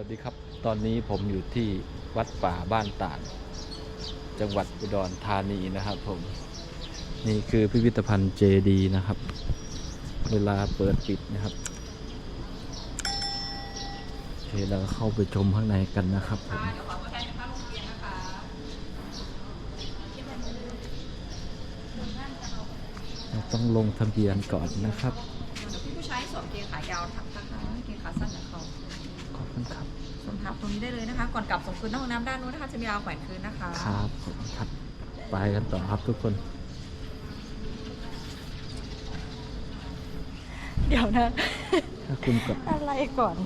วัสดีครับ ตอนนี้ผมอยู่ที่วัดป่าบ้านตาดจังหวัดอุดรธานีนะครับผม นี่คือพิพิธภัณฑ์เจดีนะครับ เวลาเปิดปิดนะครับโอเคเราเข้าไปชมข้างในกันนะครับผมค่ะเดี๋ยวขอตัวแทนจากภาคโรงเรียนนะคะเราต้องลงทะเบียนก่อนนะครับเดี๋ยวพี่ผู้ชายสวมเกงขายาว ตรงนี้ได้เลยนะคะ ก่อนกลับส่งคืนนอกห้องน้ำด้านนู้นนะคะจะมีราวแขวนคืนนะคะครับขอบคุณครับ ไปกันต่อครับทุกคน เดี๋ยวนะ ถ้าคุณกับอะไรก่อน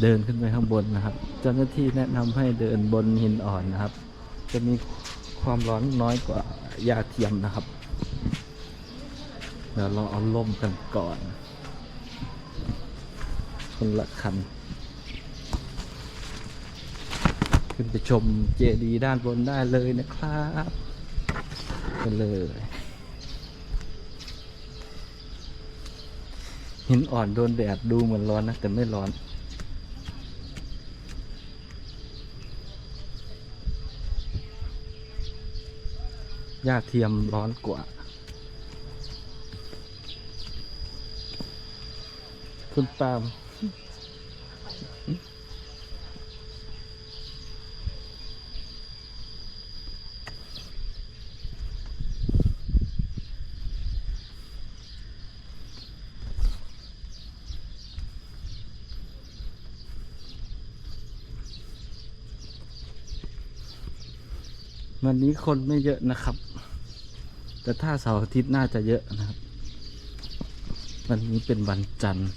เดินขึ้นไปข้างบนนะครับ เจ้าหน้าที่แนะนำให้เดินบนหินอ่อนนะครับ จะมีความร้อนน้อยกว่ายาเทียมนะครับ เดี๋ยวเราเอาล่มกันก่อน คนละคัน ขึ้นไปชมเจดีย์ด้านบนได้เลยนะครับกันเลยหินอ่อนโดนแดดดูเหมือนร้อนนะ แต่ไม่ร้อนหญ้าเทียมร้อนกว่า คุณปาม วันนี้คนไม่เยอะนะครับ แต่ถ้าเสาร์อาทิตย์น่าจะเยอะนะครับ วันนี้เป็นวันจันทร์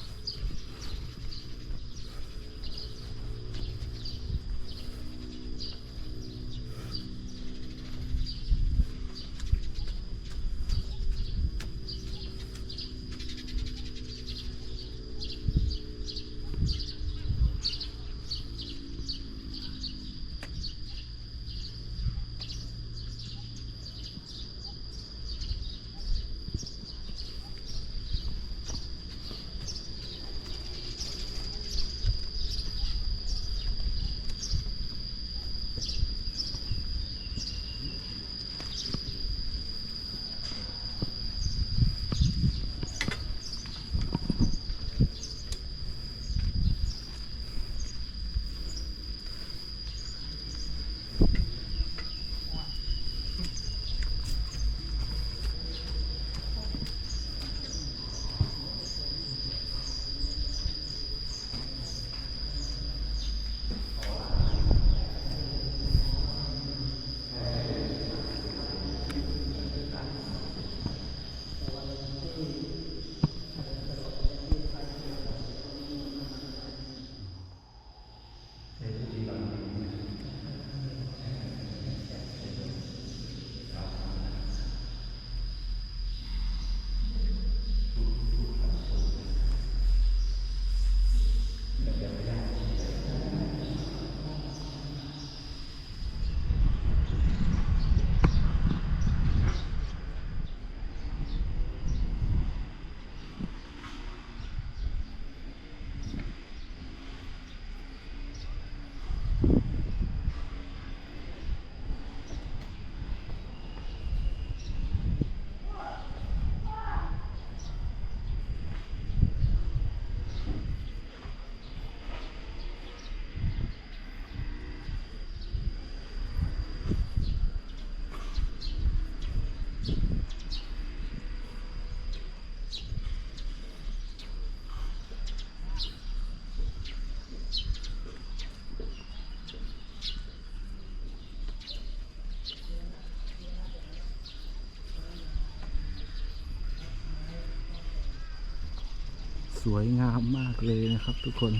สวยงามมากเลยนะครับทุกคน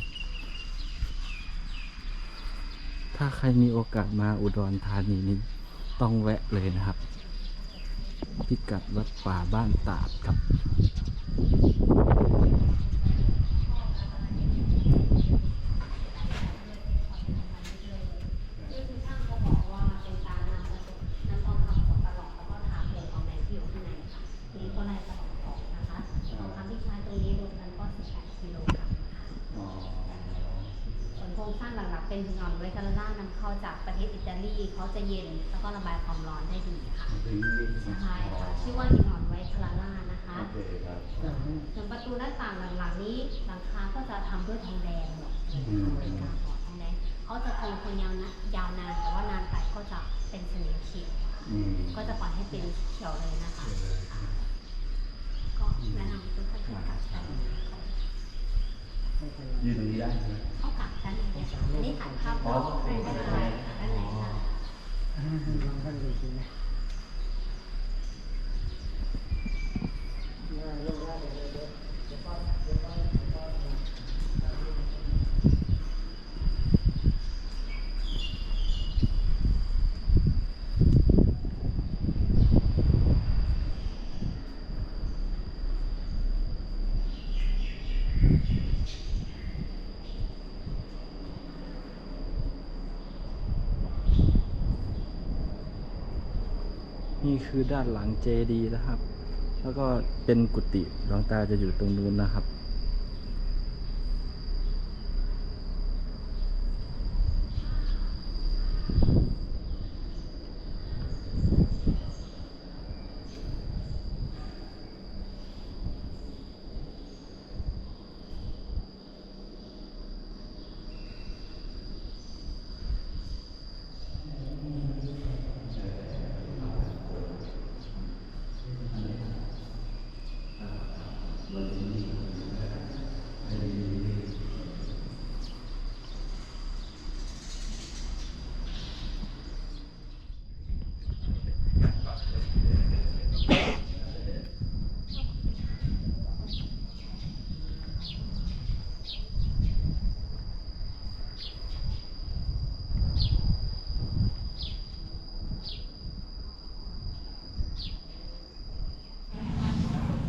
ถ้าใครมีโอกาสมาอุดรธานีนี้ ต้องแวะเลยนะครับ พิกัดวัดป่าบ้านตาดครับ นี่คือช่างเขาบอกว่าเป็นการนำกระสุนน้ำทองคำของตลอดแล้วก็ถามเกี่ยวกับแมงที่อยู่ข้างในค่ะทีนี้ก็ไล่ตลอดออกนะคะทองคำที่ใช้ตรงนี้รวมกันก็18กิโลกรัมนะคะ เป็นหินอ่อนไวคาร่านำเข้าจากประเทศอิตาลีเขาจะเย็นแล้วก็ระบายความร้อนได้ดีค่ะใช่ค่ะชื่อว่าหินอ่อนไวคาร่านะคะโอเคครับส่วนประตูหน้าต่างหลังๆนี้หลังคาก็จะทำด้วยทองแดงหมดเลยค่ะทองแดงเขาจะคงทนยาวนะยาวนานแต่ว่านานไปก็จะเป็นสนิมเขียวค่ะก็จะปล่อยให้เป็นเขียวเลยนะคะค่ะก็แนะนำทุกท่านให้กลับกัน ยืนตรงนี้ได้ไหม เข้ากลับด้านในเลยค่ะอันนี้ถ่ายภาพก็ได้ค่ะด้านในค่ะ นี่คือด้านหลังเจดีนะครับ แล้วก็เป็นกุฏิหลวงตาจะอยู่ตรงนู้นนะครับ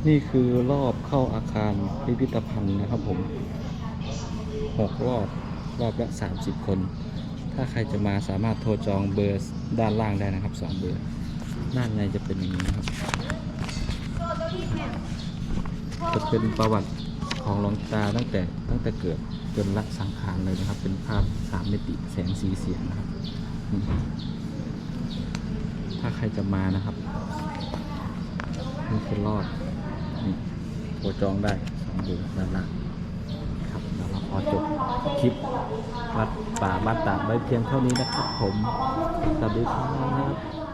นี่คือรอบเข้าอาคารพิพิธภัณฑ์นะครับผมหกรอบรอบละ30คน ถ้าใครจะมาสามารถโทรจองเบอร์ด้านล่างได้นะครับสองเบอร์ด้านในจะเป็นอย่างนี้นะครับ จะเป็นประวัติของหลวงตาตั้งแต่ตั้งแต่เกิดจนละสังขารเลยนะครับ เป็นภาพสามมิติแสงสีเสียงนะครับ ถ้าใครจะมานะครับนี่คือรอบ นี่โทรจองได้สองเบอร์ด้านล่างครับแล้วเราขอจบคลิปวัดป่าบ้านตาดไว้เพียงเท่านี้นะครับผมสวัสดีครับ